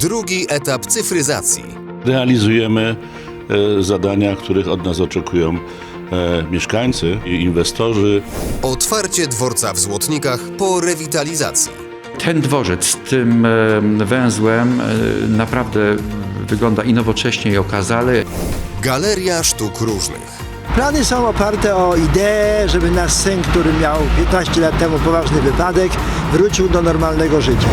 Drugi etap cyfryzacji. realizujemy zadania, których od nas oczekują e, mieszkańcy i inwestorzy. Otwarcie dworca w Złotnikach po rewitalizacji. Ten dworzec z tym e, węzłem e, naprawdę wygląda i nowocześnie, i okazale. Galeria sztuk różnych. Plany są oparte o ideę, żeby nasz syn, który miał 15 lat temu poważny wypadek, wrócił do normalnego życia.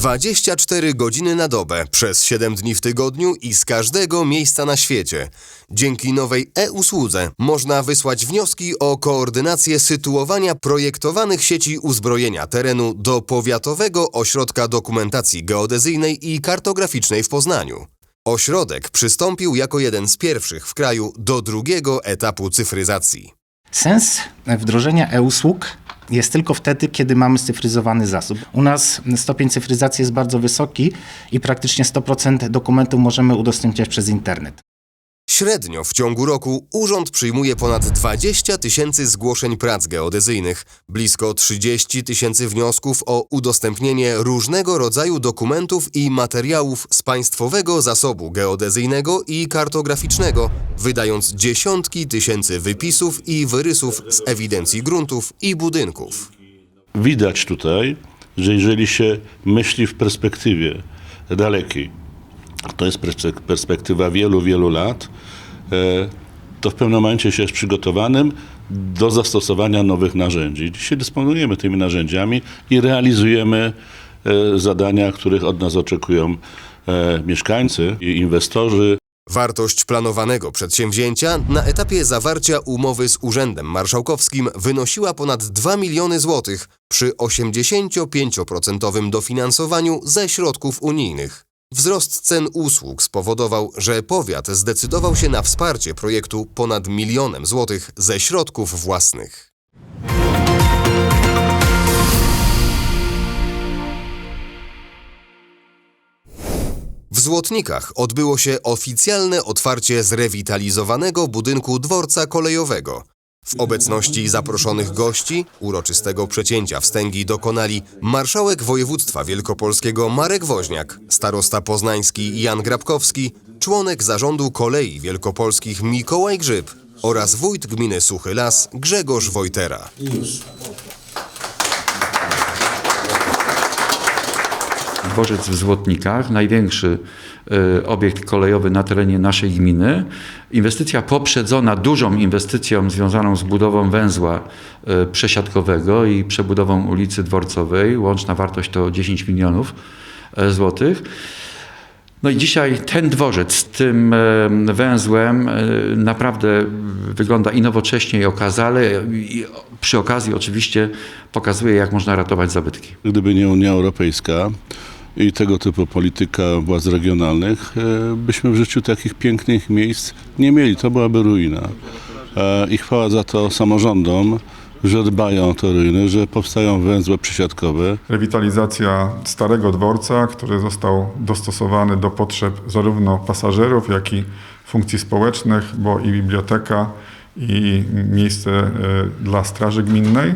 Dwadzieścia cztery godziny na dobę, przez 7 dni w tygodniu i z każdego miejsca na świecie. Dzięki nowej e-usłudze można wysłać wnioski o koordynację sytuowania projektowanych sieci uzbrojenia terenu do Powiatowego Ośrodka Dokumentacji Geodezyjnej i Kartograficznej w Poznaniu. Ośrodek przystąpił jako jeden z pierwszych w kraju do drugiego etapu cyfryzacji. Sens wdrożenia e-usług jest tylko wtedy, kiedy mamy scyfryzowany zasób. U nas stopień cyfryzacji jest bardzo wysoki i praktycznie 100% dokumentów możemy udostępniać przez internet. Średnio w ciągu roku urząd przyjmuje ponad 20 tysięcy zgłoszeń prac geodezyjnych, blisko 30 tysięcy wniosków o udostępnienie różnego rodzaju dokumentów i materiałów z Państwowego Zasobu Geodezyjnego i Kartograficznego, wydając dziesiątki tysięcy wypisów i wyrysów z ewidencji gruntów i budynków. Widać tutaj, że jeżeli się myśli w perspektywie dalekiej, to jest perspe- perspektywa wielu, wielu lat, e, to w pewnym momencie się jest przygotowanym do zastosowania nowych narzędzi. Dzisiaj dysponujemy tymi narzędziami i realizujemy e, zadania, których od nas oczekują e, mieszkańcy i inwestorzy. Wartość planowanego przedsięwzięcia na etapie zawarcia umowy z Urzędem Marszałkowskim wynosiła ponad 2 miliony złotych przy 85% dofinansowaniu ze środków unijnych. Wzrost cen usług spowodował, że powiat zdecydował się na wsparcie projektu ponad milionem złotych ze środków własnych. W Złotnikach odbyło się oficjalne otwarcie zrewitalizowanego budynku dworca kolejowego. W obecności zaproszonych gości uroczystego przecięcia wstęgi dokonali marszałek województwa wielkopolskiego Marek Woźniak, starosta poznański Jan Grabkowski, członek zarządu kolei wielkopolskich Mikołaj Grzyb oraz wójt gminy Suchy Las Grzegorz Wojtera. Dworzec w Złotnikach, największy e, obiekt kolejowy na terenie naszej gminy. Inwestycja poprzedzona dużą inwestycją związaną z budową węzła e, przesiadkowego i przebudową ulicy Dworcowej. Łączna wartość to 10 milionów e, złotych. No i dzisiaj ten dworzec z tym węzłem naprawdę wygląda i nowocześnie, i okazale. I przy okazji oczywiście pokazuje, jak można ratować zabytki. Gdyby nie Unia Europejska i tego typu polityka władz regionalnych, e, byśmy w życiu takich pięknych miejsc nie mieli. To byłaby ruina. E, I chwała za to samorządom, że dbają o te ruiny, że powstają węzły przysiadkowe. Rewitalizacja starego dworca, który został dostosowany do potrzeb zarówno pasażerów, jak i funkcji społecznych, bo i biblioteka, i miejsce e, dla straży gminnej.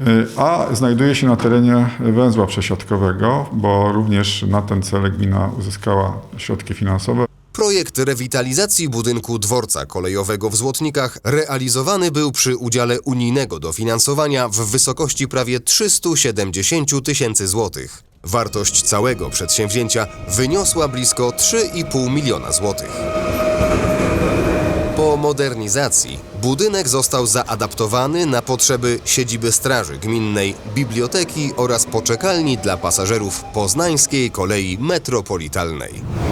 E, A znajduje się na terenie węzła przesiadkowego, bo również na ten cel gmina uzyskała środki finansowe. Projekt rewitalizacji budynku dworca kolejowego w Złotnikach realizowany był przy udziale unijnego dofinansowania w wysokości prawie 370 tysięcy złotych. Wartość całego przedsięwzięcia wyniosła blisko 3,5 miliona złotych. Modernizacji budynek został zaadaptowany na potrzeby siedziby Straży Gminnej, biblioteki oraz poczekalni dla pasażerów poznańskiej kolei metropolitalnej.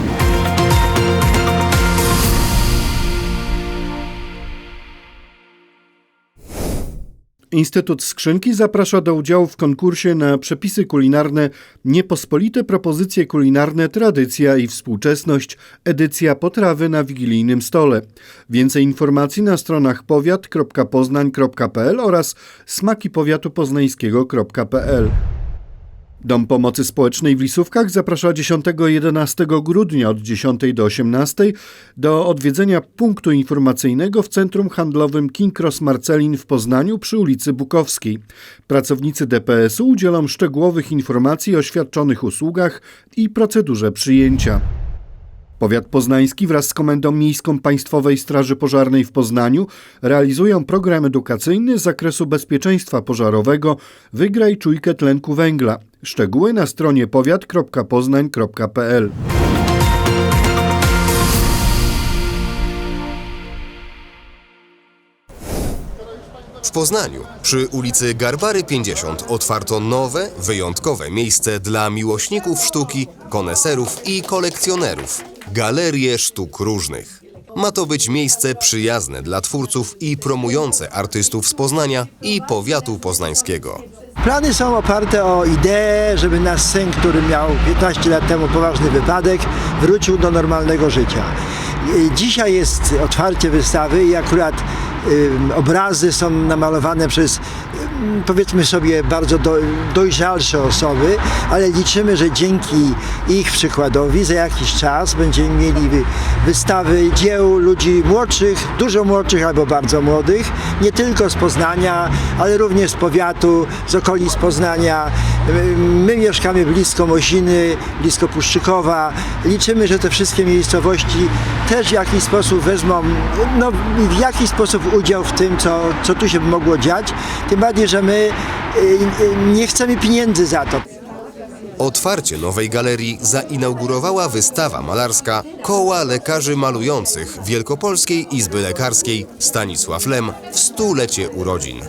Instytut Skrzynki zaprasza do udziału w konkursie na przepisy kulinarne Niepospolite propozycje kulinarne Tradycja i współczesność, edycja potrawy na wigilijnym stole. Więcej informacji na stronach powiat.poznań.pl oraz smakipowiatupoznańskiego.pl. Dom Pomocy Społecznej w Lisówkach zaprasza 10-11 grudnia od 10 do 18 do odwiedzenia punktu informacyjnego w Centrum Handlowym King Cross Marcelin w Poznaniu przy ulicy Bukowskiej. Pracownicy DPS-u udzielą szczegółowych informacji o świadczonych usługach i procedurze przyjęcia. Powiat poznański wraz z Komendą Miejską Państwowej Straży Pożarnej w Poznaniu realizują program edukacyjny z zakresu bezpieczeństwa pożarowego Wygraj czujkę tlenku węgla. Szczegóły na stronie powiat.poznań.pl W Poznaniu przy ulicy Garbary 50 otwarto nowe, wyjątkowe miejsce dla miłośników sztuki, koneserów i kolekcjonerów Galerię Sztuk Różnych. Ma to być miejsce przyjazne dla twórców i promujące artystów z Poznania i powiatu poznańskiego. Plany są oparte o ideę, żeby nasz syn, który miał 15 lat temu poważny wypadek, wrócił do normalnego życia. Dzisiaj jest otwarcie wystawy i akurat obrazy są namalowane przez powiedzmy sobie bardzo do, dojrzalsze osoby, ale liczymy, że dzięki ich przykładowi za jakiś czas będziemy mieli wy, wystawy dzieł ludzi młodszych, dużo młodszych albo bardzo młodych, nie tylko z Poznania, ale również z powiatu, z okolic Poznania. My mieszkamy blisko Moziny, blisko Puszczykowa. Liczymy, że te wszystkie miejscowości też w jakiś sposób wezmą, no w jakiś sposób udział w tym, co, co tu się mogło dziać. Tym bardziej, że my y, y, nie chcemy pieniędzy za to. Otwarcie nowej galerii zainaugurowała wystawa malarska Koła Lekarzy Malujących Wielkopolskiej Izby Lekarskiej Stanisław Lem w stulecie urodzin.